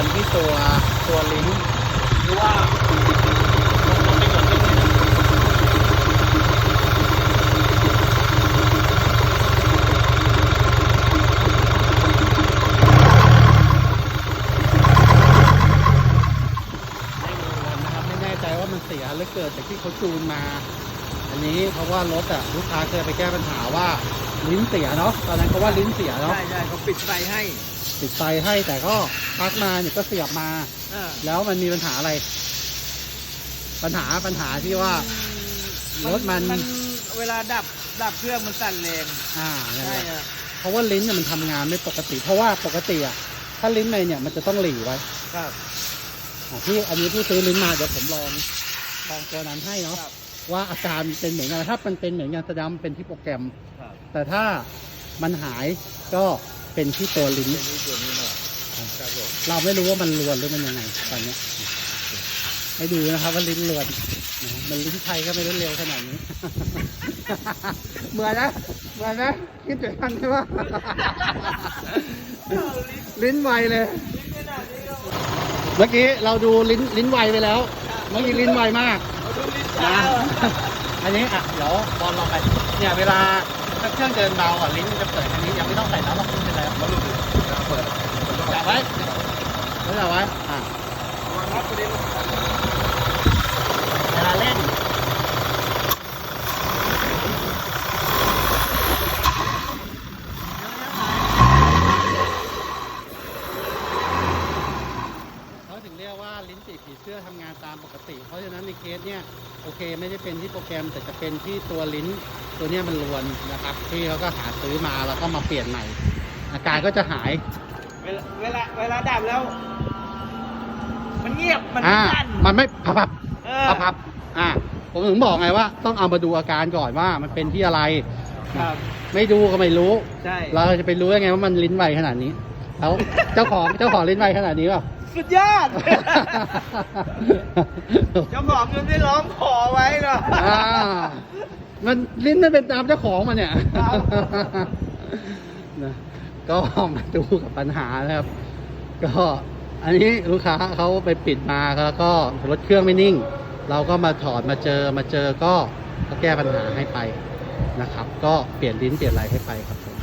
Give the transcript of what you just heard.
ตัวตัวลิ้นหรือว่ามันไม่ส่วนนะครับไม่แน่ใจว่ามันเสียหรือเกิดจากที่เขาจูนมา อันนี้เพราะว่ารถอะลูกค้าเคยไปแก้ปัญหาว่าลิ้นเสียเนาะตอนนั้นเขาว่าลิ้นเสียเนาะใช่ใช่เขาปิดไฟให้ ติดไฟให้แต่ก็พักมาเนี่ยก็เสียบมาเออแล้วมันมีปัญหาอะไร ปัญหาปัญหาที่ว่า รถมันมัน เวลาดับดับเครื่องมันสั่นแรงอ่านั่นใช่แหละอะเพราะว่าลิ้นเนี่ยมันทำงานไม่ปกติ เพราะว่าปกติอะถ้าลิ้นในเนี่ยมันจะต้องหลีไว้ครับ อะที่อันนี้ที่ซื้อลิ้นมาเดี๋ยวผมลองลองตัวนั้นให้เนาะครับ ว่าอาการเป็นเหมือนกันถ้ามันเป็นเหมือนกันแสดงว่ามันเป็นที่โปรแกรม ครับ แต่ถ้ามันหายก็ เป็นที่ตัวลิ้นเป็นนี้ตัวนี้หน่อยครับผมเราไม่รู้ว่ามันรวนหรือมันยังไงตอนเนี้ยให้ดูนะครับว่าลิ้นรวนนะมันลิ้นไทยก็ไม่ได้เร็วขนาดนี้ เหมือนนะเหมือนนะคิดถึงกันใช่ไหมลิ้นไวเลย เมื่อกี้เราดูลิ้นลิ้นไวไปแล้ว เมื่อกี้ลิ้นไวมากเอาดูลิ้นนะจ้าอันนี้อะเดี๋ยวบอลลองไป เนี่ยเวลาถ้าเครื่องเดินเบาอะลิ้นมันจะเปิดอันนี้ยังไม่ต้องใส่น้ำหรอกไม่เป็นไรหรอกเปิด จับไว้แล้วจับไว้อะครับประเด็นเวลาเล่นเขาถึงเรียกว่าลิ้นจี่ผีเสื้อทำงานตามปกติ เพราะฉะนั้นในเคสเนี่ยโอเคไม่ได้เป็นที่โปรแกรมแต่จะเป็นที่ตัวลิ้นตัวเนี้ยมันรวนนะครับ ที่เขาก็หาซื้อมาแล้วก็มาเปลี่ยนใหม่ อาการก็จะหาย เวลาเวลาเวลาดับแล้ว มันเงียบ มันอ่าสั่น มันไม่พับพับเออพับพับอ่า ผมถึงบอกไงว่า ต้องเอามาดูอาการก่อนว่ามันเป็นที่อะไรครับ ไม่ดูก็ไม่รู้ ใช่เราจะไปรู้ได้ไงว่ามันลิ้นไวขนาดนี้แล้วเจ้าของ เจ้าของลิ้นไวขนาดนี้เปล่า สุดยอด เจ้าของยังได้ร้องขอไว้เนาะ อ่ามันลิ้นไม่เป็นตามเจ้าของมันเนี่ยครับ นะ ก็มาดูกับปัญหานะครับ ก็อันนี้ลูกค้าเขาไปปิดมาแล้วก็รถเครื่องไม่นิ่ง เราก็มาถอดมาเจอมาเจอก็ก็แก้ปัญหาให้ไปนะครับ ก็เปลี่ยนลิ้นเปลี่ยนอะไรให้ไปครับผม